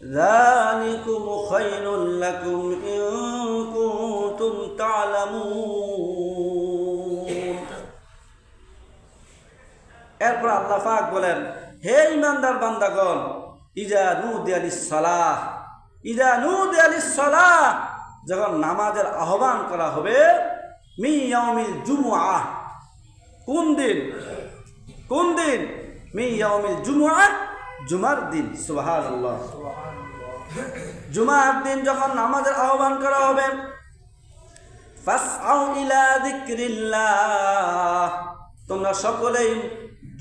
ذلكم خير لكم إن كنتم تعلمون এরপর আল্লাহ পাক বলেন হে ইমানদার বান্দাগণ ইজা নুদি আলিস সালাহ ইজা নুদি আলিস সালাহ যখন নামাজের আহ্বান করা হবে মি ইয়াউমিল জুমুআহ কোন দিন কোন দিন মি ইয়াউমিল জুমুআহ জুমার দিন সুবহানাল্লাহ জুমার দিন যখন নামাজের আহ্বান করা হবে তোমরা সকলেই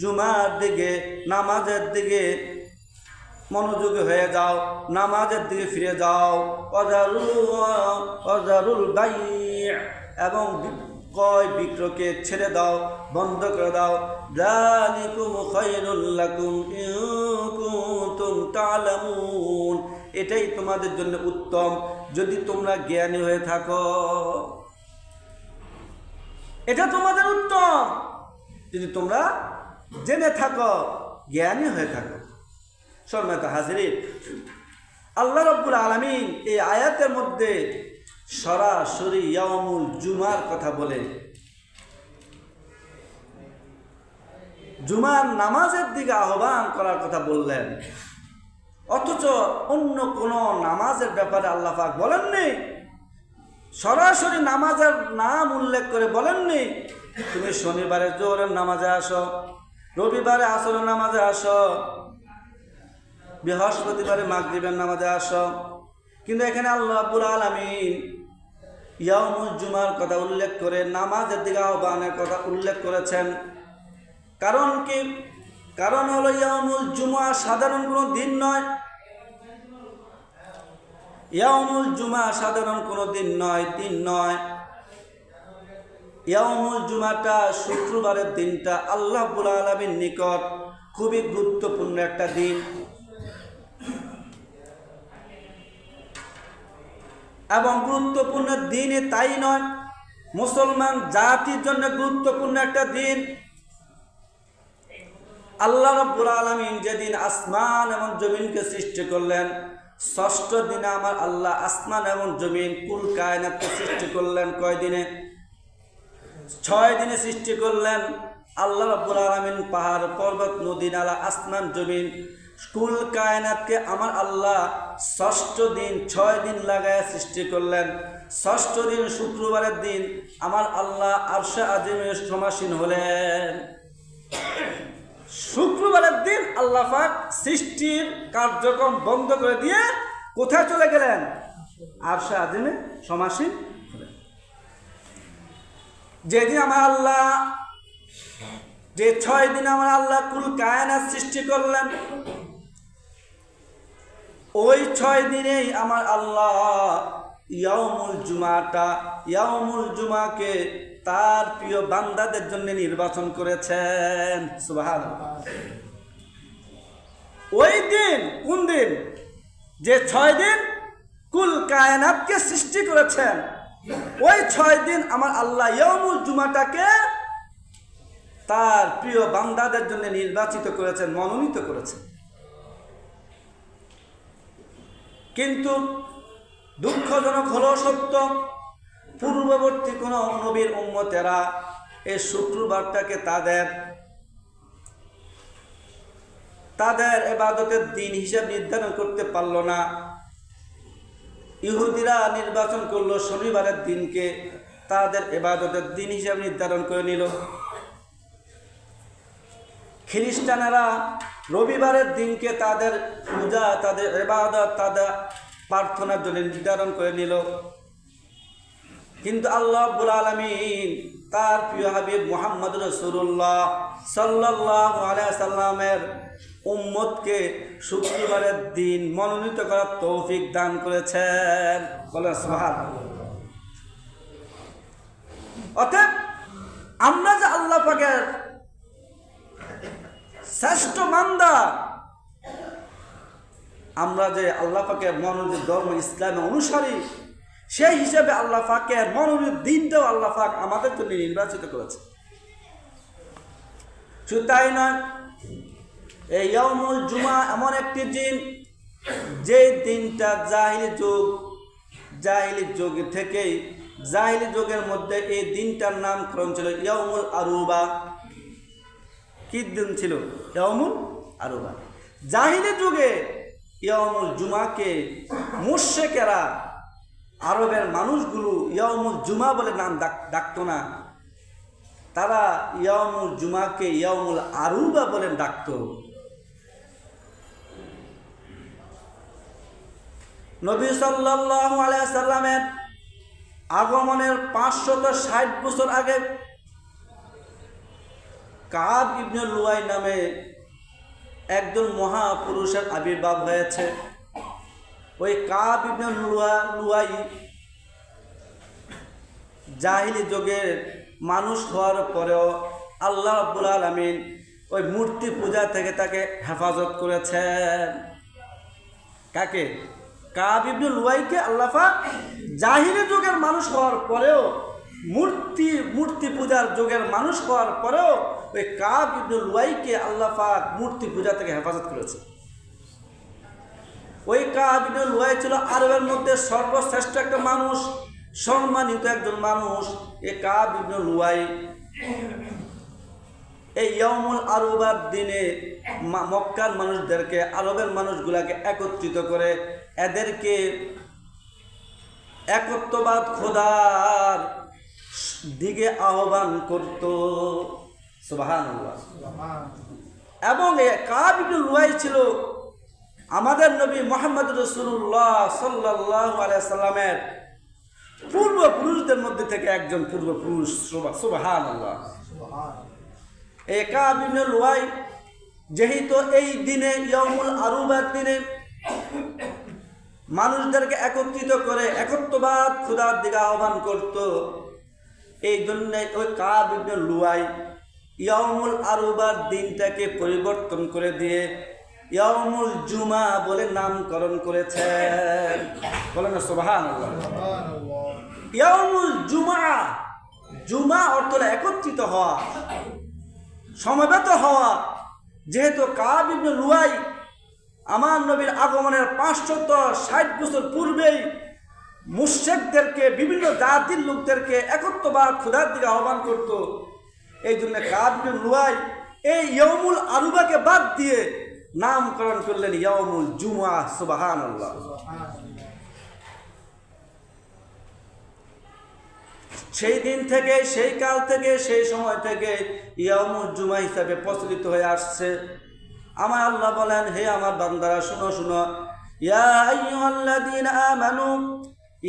জুমার দিকে, নামাজের দিকে মনোযোগী হয়ে যাও, নামাজের দিকে ফিরে যাও। অজারুল বাই এবং কয় ক্রয় বিক্রয়কে ছেড়ে দাও, বন্ধ করে দাও। জালিকুম খায়রুল লাকুম ইন তা'লামুন এটাই তোমাদের জন্য উত্তম। যদি তোমরা জ্ঞানী হয়ে থাকো, এটা তোমাদের উত্তম। যদি তোমরা জেনে থাকো, জ্ঞানী হয়ে থাকো। শর্মাত হাজির আল্লাহ রব্বুল আলমিন এই আয়াতের মধ্যে সরাসরি ইয়ামুল জুমার কথা বলে জুমার নামাজের দিকে আহ্বান করার কথা বললেন। অথচ অন্য কোনো নামাজের ব্যাপারে আল্লাহ পাক বলেননি? সরাসরি নামাজের নাম উল্লেখ করে বলেননি? তুমি শনিবারে জোহরের নামাজে আসো, রবিবারে আসরের নামাজে আসো, বৃহস্পতিবারে মাগরিবের নামাজে আসো। কিন্তু এখানে আল্লাহ আব্বুল আলমিন ইয়ামুল জুমার কথা উল্লেখ করে, নামাজের দিকে আহ্বানের কথা উল্লেখ করেছেন। কারণ কি? কারণ হলো ইয়ামুল জুমা সাধারণ কোনো দিন নয়। ইয়ামুল জুমা সাধারণ কোনো দিন নয় দিন নয়। ইয়ামুল জুমাটা শুক্রবারের দিনটা আল্লাহ আলমীর নিকট খুবই গুরুত্বপূর্ণ একটা দিন। এবং গুরুত্বপূর্ণ দিনে তাই নয়, মুসলমান জাতির জন্য গুরুত্বপূর্ণ একটা দিন। আল্লাহ রব্বুল আলমিন যেদিন আসমান এবং জমিনকে সৃষ্টি করলেন, ষষ্ঠ দিনে আমার আল্লাহ আসমান এবং জমিন কুল কায়নাতকে সৃষ্টি করলেন কয় দিনে? ছয় দিনে সৃষ্টি করলেন আল্লাহ রব্বুল আলমিন পাহাড়, পর্বত, নদী, নালা, আসমান, জমিন। কুল কায়নাতকে আমার আল্লাহ ষষ্ঠ দিন, ছয় দিন লাগায় সৃষ্টি করলেন। ষষ্ঠ দিন শুক্রবারের দিন আমার আল্লাহ আরশা আজিমের সমাসীন হলেন। শুক্রবারের দিন আল্লাহ সৃষ্টির কার্যক্রম বন্ধ করে দিয়ে কোথায় চলে গেলেন? আরশা আজিমে সমাসীন হলেন। যেদিন আমার আল্লাহ, যে ছয় দিন আমার আল্লাহ কুল কায়নাত সৃষ্টি করলেন, ওই ছয় দিনেই আমার আল্লাহ ইয়ামুল জুমাটা ইয়ামুল জুমাকে তার প্রিয় বান্দাদের জন্য নির্বাচন করেছেন। সুবাহান ওই দিন, কোন দিন? যে ছয় দিন কুল কায়নাতকে সৃষ্টি করেছেন, ওই ছয় দিন আমার আল্লাহ ইয়ামুল জুমাটাকে তার প্রিয় বান্দাদের জন্য নির্বাচিত করেছেন, মনোনীত করেছেন। কিন্তু দুঃখজনক হলো সত্য। পূর্ববর্তী কোনো নবীর উম্মতেরা এই শুক্রবারটাকে তাদের তাদের এবাদতের দিন হিসাব নির্ধারণ করতে পারল না। ইহুদিরা নির্বাচন করল শনিবারের দিনকে, তাদের এবাদতের দিন হিসাব নির্ধারণ করে নিল। খ্রিস্টানেরা রবিবারের দিনকে তাদের পূজা, তাদের এবাদত, তাদের প্রার্থনার জন্য নির্ধারণ করে নিল। কিন্তু আল্লাহ আব্বুল আলমিন তার প্রিয় হাবিব মোহাম্মদ রসুল্লাহ সাল্লাহ সাল্লামের উম্মতকে শুক্রবারের দিন মনোনীত করার তৌফিক দান করেছেন। বলে সোহাদ অতএব আমরা যে আল্লাহ পাকের শ্রেষ্ঠ মান্দা আমরা যে আল্লাহ পাকের মনোনীত ধর্ম ইসলামের অনুসারী, সেই হিসাবে আল্লাহ পাকের মনোনীত দিনটাও আল্লাহ পাক আমাদের জন্য নির্বাচিত করেছে। শুধু তাই নয়, এই ইয়মুল জুমা এমন একটি দিন, যে দিনটা জাহিলি যুগ জাহিলি যুগ থেকেই, জাহিলি যুগের মধ্যে এই দিনটার নামকরণ ছিল ইয়মুল আরুবা। কি দিন ছিল? ইয়মুল আরুবা। জাহিলি যুগে ইয়মুল জুমাকে মুর্শেকেরা আরবের মানুষগুলো ইয়মুল জুমা বলে নাম ডাক ডাকতো না। তারা ইয়মুল জুমাকে ইয়ামুল আরুবা বলে ডাকতো। নবী সাল্লাল্লাহু আলাইহি সাল্লামের আগমনের পাঁচশত ষাট বছর আগে কাব ইবনে লুয়াই নামে একজন মহাপুরুষের আবির্ভাব হয়েছে। ওই কাব ইবনে লুয়া, লুয়াই জাহিলি যুগের মানুষ হওয়ার পরেও আল্লাহ রাব্বুল আলামিন ওই মূর্তি পূজা থেকে তাকে হেফাজত করেছেন। কাকে? কাব লুয়াইকে আল্লাফা জাহিলি যুগের মানুষ হওয়ার পরেও মূর্তি মূর্তি পূজার যুগের মানুষ হওয়ার পরেও ওই কাব ইবনে লুয়াইকে আল্লাফা মূর্তি পূজা থেকে হেফাজত করেছে। ওই কাব ইবনে লুয়াই ছিল আরবের মধ্যে সর্বশ্রেষ্ঠ একটা মানুষ, সম্মানিত একজন মানুষ। এ কাব ইবনে লুয়াই এই ইয়মুল আরুবার দিনে মক্কার মানুষদেরকে, আরবের মানুষগুলাকে একত্রিত করে এদেরকে একত্ববাদ খোদার দিকে আহ্বান করত। এবং কাবিবুল ছিল আমাদের নবী মোহাম্মদ রসুল্লাহ সাল্লাহ সাল্লামের পূর্বপুরুষদের মধ্যে থেকে একজন পূর্বপুরুষ সুবাহান আল্লাহ কাবিবুল যেহেতু এই দিনে ইয়মুল আরুবার দিনে মানুষদেরকে একত্রিত করে একত্ববাদ খুদার দিকে আহ্বান করত। এই জন্য ওই কাব ইবনে লুয়াই ইয়মুল আরুবার দিনটাকে পরিবর্তন করে দিয়ে ইয়মুল জুমা বলে নামকরণ করেছেন। বলেন সোবাহান ইয়মুল জুমা জুমা অর্থ একত্রিত হওয়া, সমবেত হওয়া। যেহেতু কাব ইবনে লুয়াই আমার নবীর আগমনের পাঁচশত ষাট বছর পূর্বেই মুশেকদেরকে বিভিন্ন জাতির লোকদেরকে একত্রবার ক্ষুধার দিকে আহ্বান করত। এই জন্য কাবিন লুয়াই এই ইয়মুল আরুবাকে বাদ দিয়ে নামকরণ করলেন ইয়মুল জুমা সুবাহান সেই দিন থেকে, সেই কাল থেকে, সেই সময় থেকে ইয়ামুল জুমা হিসাবে প্রচলিত হয়ে আসছে। আমার আল্লাহ বলেন, হে আমার বান্দারা, শুনো শুনো। ইয়া আইয়ুহাল্লাযীনা আমানু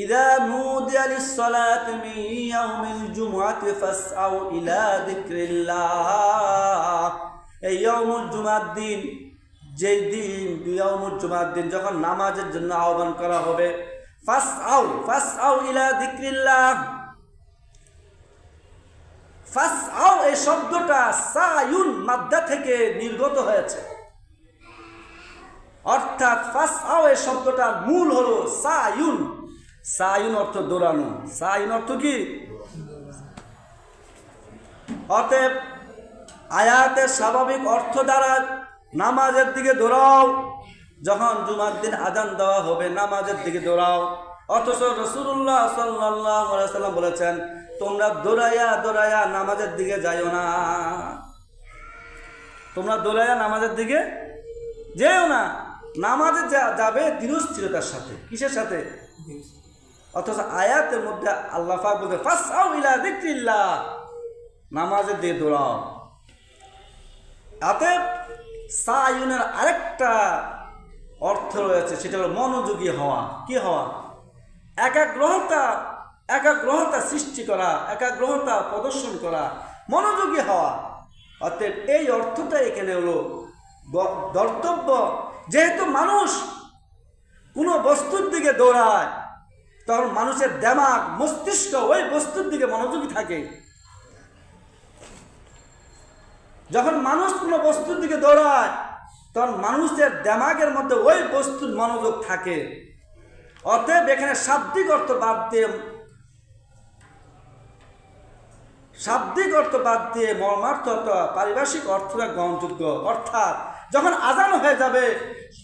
ইযা নুদিয়া লিস-সালাতি মিন ইয়াউমিল জুমআতি ফাসআউ ইলা যিকরিল্লাহ। এই ইয়াউমুল জুমার দিন, যেই দিন, ইয়াউমুল জুমার দিন যখন নামাজের জন্য আহ্বান করা হবে, ফাসআউ ফাসআউ ইলা যিকরিল্লাহ। ফাস আও এই শব্দটা সায়ুন মাদ্দা থেকে নির্গত হয়েছে। অর্থাৎ ফাস আও এই শব্দটার মূল হলো সায়ুন। সায়ুন অর্থ দৌড়ানো। সাইন অর্থ কি? অতএব আয়াতের স্বাভাবিক অর্থ দ্বারা নামাজের দিকে দৌড়াও। যখন জুমার দিন আজান দেওয়া হবে, নামাজের দিকে দৌড়াও। অথচ রসুল্লাহ সাল্লাহ সাল্লাম বলেছেন, তোমরা দৌড়াইয়া দৌড়াইয়া নামাজের দিকে যাইও না। তোমরা দৌড়াইয়া নামাজের দিকে যেও না। নামাজে যাবে ধীরস্থিরতার সাথে। কিসের সাথে? অথচ আয়াতের মধ্যে আল্লাহ পাক বলতে ফাসাউ ইলা যিকরিল্লাহ। নামাজের দিকে দৌড়াও। অতএব সায়ুনের আরেকটা অর্থ রয়েছে, সেটা হলো মনোযোগী হওয়া। কি হওয়া? একাগ্রহতা একাগ্রহতা সৃষ্টি করা, একাগ্রহতা প্রদর্শন করা, মনোযোগী হওয়া। অতএব এই অর্থটা এখানে হলো কর্তব্য যেহেতু মানুষ কোনো বস্তুর দিকে দৌড়ায় তখন মানুষের দেমাগ, মস্তিষ্ক ওই বস্তুর দিকে মনোযোগী থাকে। যখন মানুষ কোনো বস্তুর দিকে দৌড়ায়, তখন মানুষের দেমাগের মধ্যে ওই বস্তুর মনোযোগ থাকে। অতএব এখানে শাব্দিক অর্থ বাদ দিয়ে, শাব্দিক অর্থ বাদ দিয়ে মর্মার্থ পারিভাষিক অর্থটা গ্রহণযোগ্য। অর্থাৎ যখন আজান হয়ে যাবে,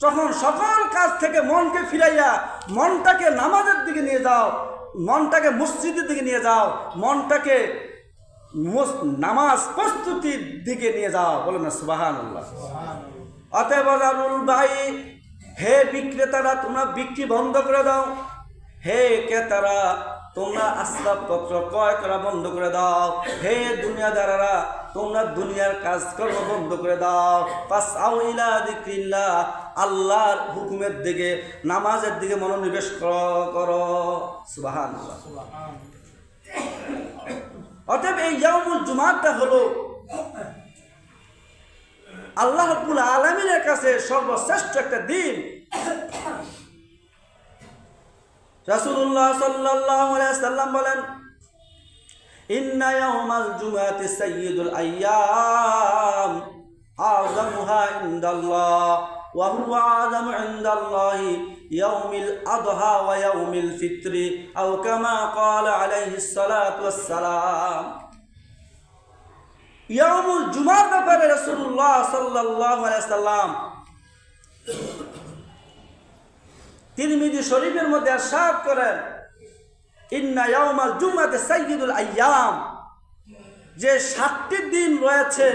তখন সকল কাজ থেকে মনকে ফিরাইয়া মনটাকে নামাজের দিকে নিয়ে যাও, মনটাকে মসজিদের দিকে নিয়ে যাও, মনটাকে নামাজ প্রস্তুতির দিকে নিয়ে যাও। বলে না সুবাহান অতএব ভাই, হে বিক্রেতারা, তোমরা বিক্রি বন্ধ করে দাও। হে ক্রেতারা তোমরা আসবাবপত্র ক্রয় করা বন্ধ করে দাও। হে দুনিয়াদারেরা, তোমরা দুনিয়ার কাজকর্ম বন্ধ করে দাও। পাস আও ইলা আল্লাহর হুকুমের দিকে, নামাজের দিকে মনোনিবেশ কর- করো। সুবাহান অতএব এই ইয়ামুল জুমারটা হলো আল্লাহ রব্বুল আলমিনের কাছে সর্বশ্রেষ্ঠ একটা দিন। রাসূলুল্লাহ সাল্লাল্লাহু আলাইহি সাল্লাম বলেন, ইন্না ইয়াউমাল জুমাতি সাইয়্যিদুল আইয়াম, আযমুহা ইনদাল্লাহ, ওয়া হুয়া আযমু ইনদাল্লাহি ইয়াউমিল আদহা ওয়া ইয়াউমিল ফিত্রি, আও কামা ক্বালা আলাইহিস সালাতু ওয়াস সালাম ইয়ামুল জুমার ব্যাপারে রসুল্লাহ সাল্লাহ সাল্লাম তিরমিজি শরীফের মধ্যে আরশাদ করেন, ইন্না ইয়াউমাল জুমাতে সাইয়্যিদুল আইয়াম। যে সাতটি দিন রয়েছে,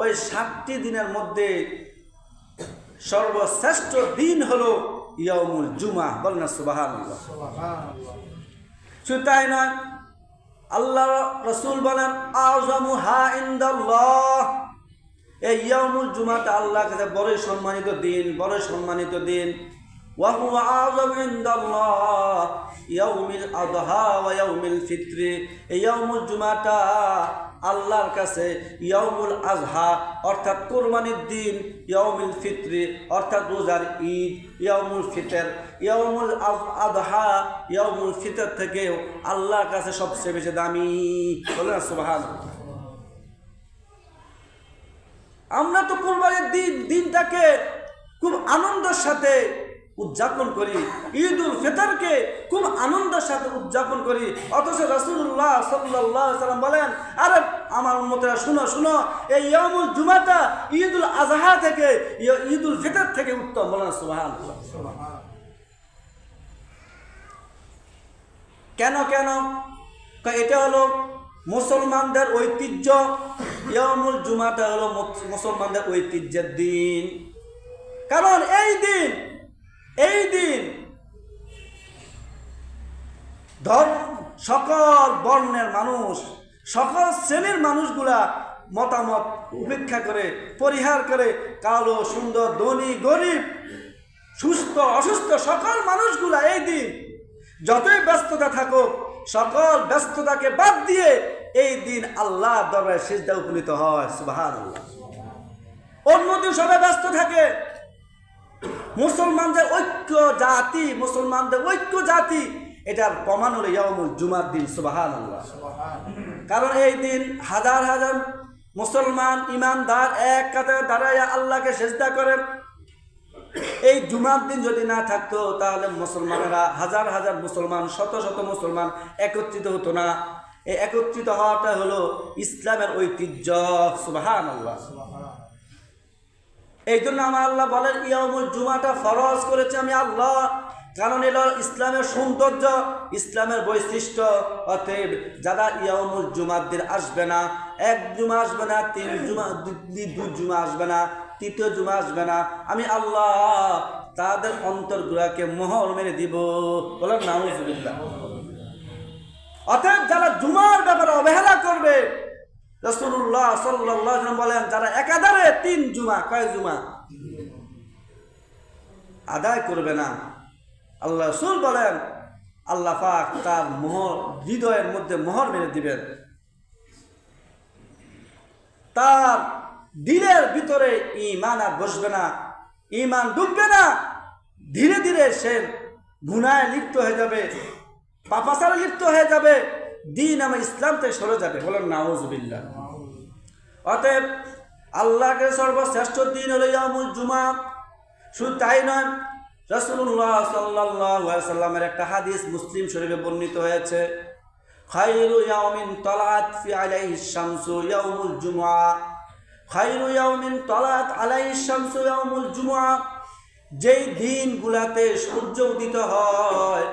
ওই সাতটি দিনের মধ্যে সর্বশ্রেষ্ঠ দিন হলো ইয়ামুল জুমা বল না সুবহানাল্লাহ। শুধু তাই নয়, আল্লাহ রসুল বলেন আজমু হা ইন্দাল্লাহ। এই ইয়ামুল জুমাটা আল্লাহ কাছে বড়ই সম্মানিত দিন, বড়ই সম্মানিত দিন। আজম ইন্দাল্লাহ ইয়াউমিল আদহা ওয়া ইয়াউমিল ফিত্রি এই ইয়ামুল জুমাটা আল্লাহর কাছে ইয়াউমুল আজহা অর্থাৎ কোরবানির দিন, ইয়াউমিল ফিত্রি অর্থাৎ রোজার ঈদ, ইয়াউমুল ফিতর, ইয়াউমুল আজ- আদহা, ইয়াউমুল ফিতর থেকেও আল্লাহর কাছে সবচেয়ে বেশি দামি। বলেন সুবাহান আমরা তো কোরবানির দিন দিনটাকে খুব আনন্দের সাথে উদযাপন করি। ঈদ উল ফিতরকে খুব আনন্দের সাথে উদযাপন করি। অথচ রাসূলুল্লাহ সাল্লাল্লাহু আলাইহি সাল্লাম বলেন, আরে আমার উম্মতেরা, শুনো শুনো, এই ইয়ামুল জুমাটা ঈদ উল আজহা থেকে ঈদ উল ফিতর থেকে উত্তম। বলেন, সুবহানাল্লাহ। কেন কেন? এটা হলো মুসলমানদের ঐতিহ্য। ইয়ামুল জুমাটা হলো মুসলমানদের ঐতিহ্যের দিন। কারণ এই দিন এই দিন ধর্ম, সকল বর্ণের মানুষ, সকল শ্রেণির মানুষগুলা মতামত উপেক্ষা করে, পরিহার করে কালো, সুন্দর, ধনী, গরিব, সুস্থ, অসুস্থ সকল মানুষগুলা এই দিন যতই ব্যস্ততা থাকুক, সকল ব্যস্ততাকে বাদ দিয়ে এই দিন আল্লাহ দরবারে সিজদা উপনীত হয় সুবাহান অন্যদিন সবাই ব্যস্ত থাকে মুসলমানদের ঐক্য জাতি মুসলমানদের ঐক্য জাতি এটার প্রমাণ হলো ইয়ামুল জুমার দিন সুবাহান কারণ এই দিন হাজার হাজার মুসলমান ইমানদার এক কাতারে দাঁড়াইয়া আল্লাহকে সেজদা করেন। এই জুমার দিন যদি না থাকতো তাহলে মুসলমানেরা হাজার হাজার মুসলমান শত শত মুসলমান একত্রিত হতো না। এই একত্রিত হওয়াটা হলো ইসলামের ঐতিহ্য সুবাহান আল্লাহ এই জন্য আমার আল্লাহ বলেন ইয়ামুল জুমাটা ফরজ করেছে আমি আল্লাহ। কারণ এলো ইসলামের সৌন্দর্য, ইসলামের বৈশিষ্ট্য। অতএব যারা ইয়ামুল জুমার দিন আসবে না, এক জুমা আসবে না, তিন জুমা দু- জুমা আসবে না, তৃতীয় জুমা আসবে না। আমি আল্লাহ তাদের অন্তরগুলাকে মোহর মেরে দিব। বলেন, নাউজুবিল্লাহ। অতএব যারা জুমার ব্যাপারে অবহেলা করবে রসুল্লাহ সাল্লাহ বলেন, যারা একাধারে তিন জুমা, কয় জুমা? আদায় করবে না। আল্লাহ রসুল বলেন, আল্লাহ পাক তার মোহর, হৃদয়ের মধ্যে মোহর মেরে দিবেন। তার দিলের ভিতরে ইমান আর বসবে না। ইমান ডুববে না। ধীরে ধীরে সে গুনায় লিপ্ত হয়ে যাবে, পাপাচারে লিপ্ত হয়ে যাবে। দিন আমার ইসলাম থেকে সরে যাবে। বলেন নাউজবিল্লা অতএব আল্লাহকে সর্বশ্রেষ্ঠ দিন হলো ইয়ামুল জুমা। শুধু তাই নয় রসুল্লাহ সাল্লাহ সাল্লামের একটা হাদিস মুসলিম শরীফে বর্ণিত হয়েছে, খাইরু ইয়াউমিন তলাত ফি আলাইহি শামসু ইয়াউমুল জুমআ। খাইরু ইয়াউমিন তলাত আলাইহি শামসু ইয়াউমুল জুমআ। যেই দিনগুলাতে সূর্য উদিত হয়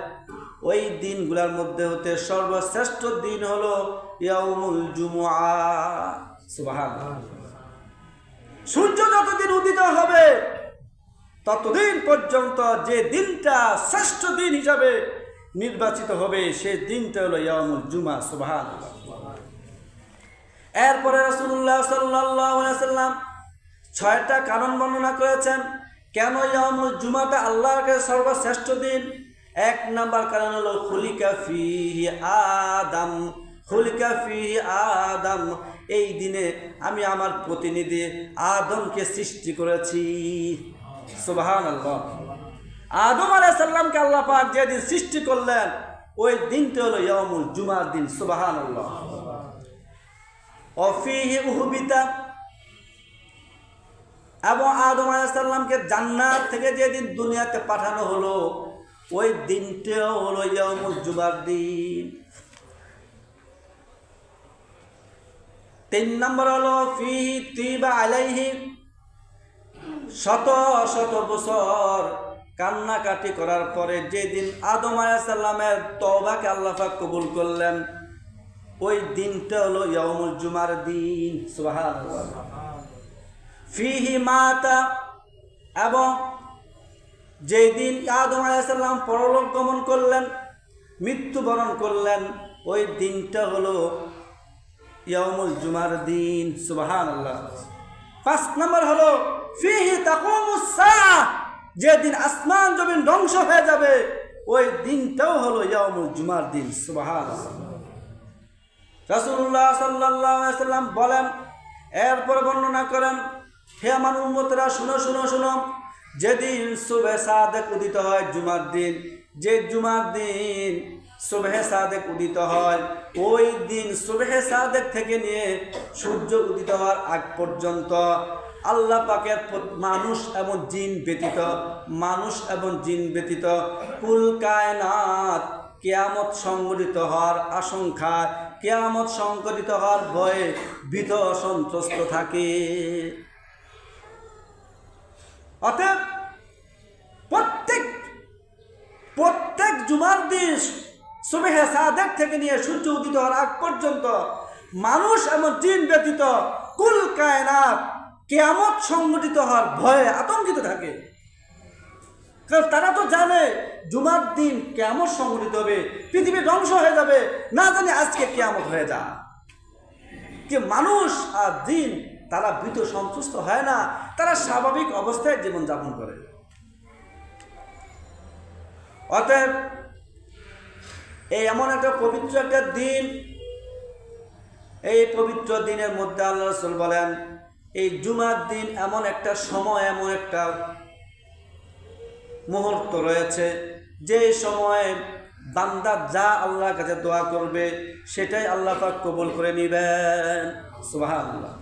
ওই দিনগুলার মধ্যে হতে সর্বশ্রেষ্ঠ দিন হলো ইয়াউমুল জুমআ। সুবহানাল্লাহ। সূর্য যতদিন উদিত হবে, ততদিন পর্যন্ত যে দিনটা শ্রেষ্ঠ দিন হিসাবে নির্বাচিত হবে, সে দিনটা হলো ইয়ামুল জুমা সুবহান এরপরে রসুল্লাহ সাল্লাম ছয়টা কারণ বর্ণনা করেছেন, কেন ইয়ামুল জুমাটা আল্লাহকে সর্বশ্রেষ্ঠ দিন? এক নাম্বার কারণ হলো, খুলিকা ফি আদম, খুলিকা ফি আদম, এই দিনে আমি আমার প্রতিনিধি আদমকে সৃষ্টি করেছি। সুবাহান আল্লাহ আদম আলাইসাল্লামকে আল্লাহ পাক যেদিন সৃষ্টি করলেন, ওই দিনটা হলো ইয়ামুল জুমার দিন সুবাহান আল্লাহ অফিহি উহুবিতা, এবং আদম আলাইসাল্লামকে জান্নাত থেকে যেদিন দুনিয়াতে পাঠানো হলো ওই দিনটাও হলো ইয়ামুল জুমার দিন। তিন নম্বর হলো আলাইহি। শত শত বছর কান্নাকাটি করার পরে যেদিন আদম আলাইসাল্লামের তবাকে আল্লাহাক কবুল করলেন, ওই দিনটা হলো ইয়ামুল জুমার দিন। সুবহানাল্লাহ। ফিহি মাতা এবং যেদিন আদম আলাইসাল্লাম পরলোক গমন করলেন মৃত্যুবরণ করলেন, ওই দিনটা হলো ইয়ামুল জুমার দিন সুবাহান আল্লাহ পাঁচ নম্বর হলো, ফিহি তাকুমুসা যেদিন আসমান জমিন ধ্বংস হয়ে যাবে, ওই দিনটাও হলো ইয়ামুল জুমার দিন সুবাহান সাল্লাল্লাহু সাল্লাম বলেন, এরপর বর্ণনা করেন, হে আমার উম্মতরা, শুনো শুনো শুনো যেদিন সুবে সাদেক উদিত হয় জুমার দিন, যে জুমার দিন সুবহে সাদেক উদিত হয়, ওই দিন সুবহে সাদেক থেকে নিয়ে সূর্য উদিত হওয়ার আগ পর্যন্ত আল্লাহ পাকের মানুষ এবং জিন ব্যতীত, মানুষ এবং জিন ব্যতীত কুল কায়নাত কেয়ামত সংগঠিত হওয়ার আশঙ্কা, কেয়ামত সংগঠিত হওয়ার ভয়ে ভীত সন্ত্রস্ত থাকে। অতএব প্রত্যেক প্রত্যেক জুমার দিন সুবেহে সাদেক থেকে নিয়ে সূর্য উদিত হওয়ার আগ পর্যন্ত মানুষ এবং জিন ব্যতীত কুল কায়নাত কেয়ামত সংগঠিত হওয়ার ভয়ে আতঙ্কিত থাকে। কারণ তারা তো জানে জুমার দিন কেমন সংগঠিত হবে, পৃথিবী ধ্বংস হয়ে যাবে, না জানি আজকে কেয়ামত হয়ে যা যে মানুষ আর দিন তারা ভীত সন্তুষ্ট হয় না, তারা স্বাভাবিক অবস্থায় জীবনযাপন করে। অতএব, এই এমন একটা পবিত্র একটা দিন, এই পবিত্র দিনের মধ্যে আল্লাহ রসুল বলেন, এই জুমার দিন এমন একটা সময়, এমন একটা মুহূর্ত রয়েছে, যে সময়ে বান্দা যা আল্লাহর কাছে দোয়া করবে, সেটাই আল্লাহ পাক কবুল করে নিবেন। সুবহানাল্লাহ।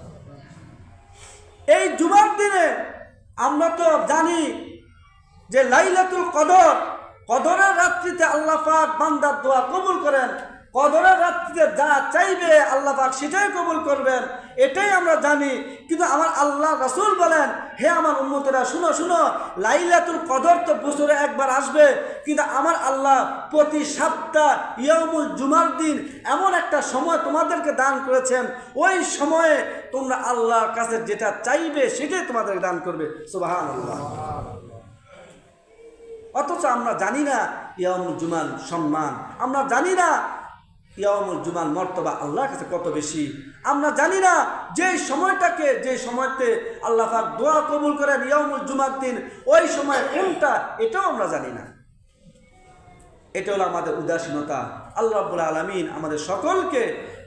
এই জুমার দিনে আমরা তো জানি যে লাইলাতুল কদর, কদরের রাত্রিতে আল্লাহ পাক বান্দার দোয়া কবুল করেন। কদরের রাত্রিতে যা চাইবে আল্লাহ পাক সেটাই কবুল করবেন, এটাই আমরা জানি। কিন্তু আমার আল্লাহ রাসূল বলেন, হে আমার উন্মতেরা শুনো শুনো, লাইলাতুল কদর তো বছরে একবার আসবে, কিন্তু আমার আল্লাহ প্রতি সপ্তাহ ইয়ামুল জুমার দিন এমন একটা সময় তোমাদেরকে দান করেছেন। ওই সময়ে তোমরা আল্লাহর কাছে যেটা চাইবে সেটাই তোমাদেরকে দান করবে। সুবহানাল্লাহ। অথচ আমরা জানি না ইয়ামুল জুমার সম্মান। আমরা জানি না ইয়ামুল জুমার মর্তবা আল্লাহর কাছে কত বেশি? আমরা জানি না যে সময়টাকে যে সময়তে আল্লাহ পাক দোয়া কবুল করেন ইয়ামুল জুমার দিন, ওই সময় কোনটা, এটাও আমরা জানি না। এটা হলো আমাদের উদাসীনতা। আল্লাহ রাব্বুল আলমিন আমাদের সকলকে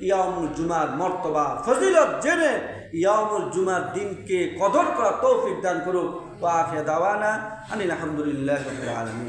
ইয়ামুল জুমার মর্তবা, ফজিলত জেনে ইয়ামুল জুমার দিনকে কদর করা তৌফিক দান করুক। ওয়া আখির দাওয়ানা আনিল আলহামদুলিল্লাহ আলামিন।